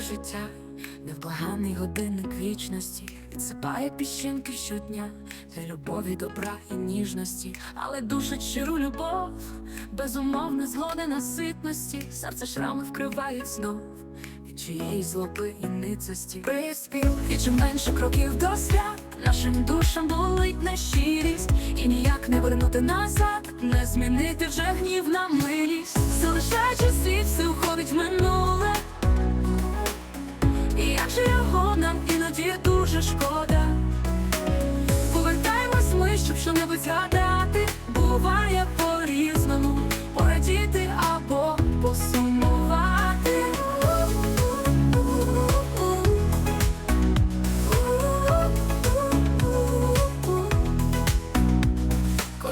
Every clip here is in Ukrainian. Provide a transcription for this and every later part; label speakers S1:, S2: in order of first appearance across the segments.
S1: життя, невблаганний годинник вічності, відсипає піщинки щодня. Для любові, добра і ніжності, але душить щиру любов, безумовна згода на ситності, серце шрами вкривають знов. Від чиєї злоби і ницості приспів, і чим менше кроків до свят, нашим душам болить нещирість, і ніяк не вернути назад, не змінити вже гнів на милість, залишаючи світ, все уходить в минуле. І як же його нам іноді дуже шкода. Повертаємось ми, щоб що-небудь згадати. Буває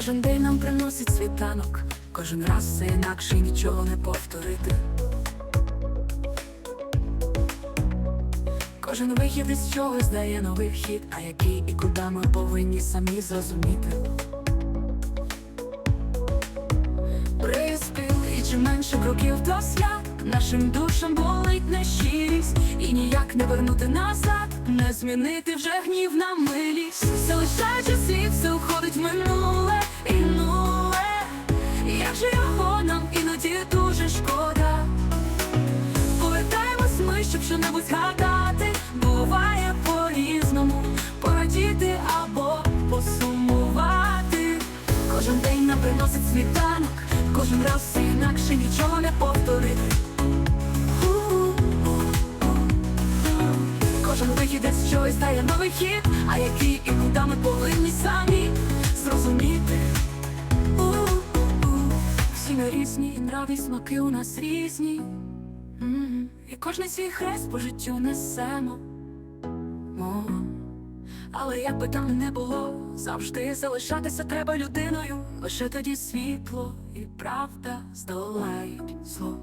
S1: Кожен день нам приносить світанок, кожен раз все інакше нічого не повторити. Кожен вихід із чогось дає новий хід, а який і куди ми повинні самі зрозуміти. Приспів і чим менше кроків до свят, нашим душам болить нещирість, і ніяк не вернути назад, не змінити вже гнів на милість, залишаючи світ, все уходить в минуле шкода. Повертаємось ми, щоб що-небудь згадати. Буває по-різному, порадіти або посумувати. Кожен день нам приносить світанок, кожен раз все інакше нічого не повторити. Кожен вихід з чогось дає новий хід, а який і куди ми повинні самі зрозуміти. Різні, і нрави, смаки у нас різні. І кожний свій хрест по життю несемо. Мо. Але як би там не було, завжди залишатися треба людиною. Лише тоді світло і правда здолають зло.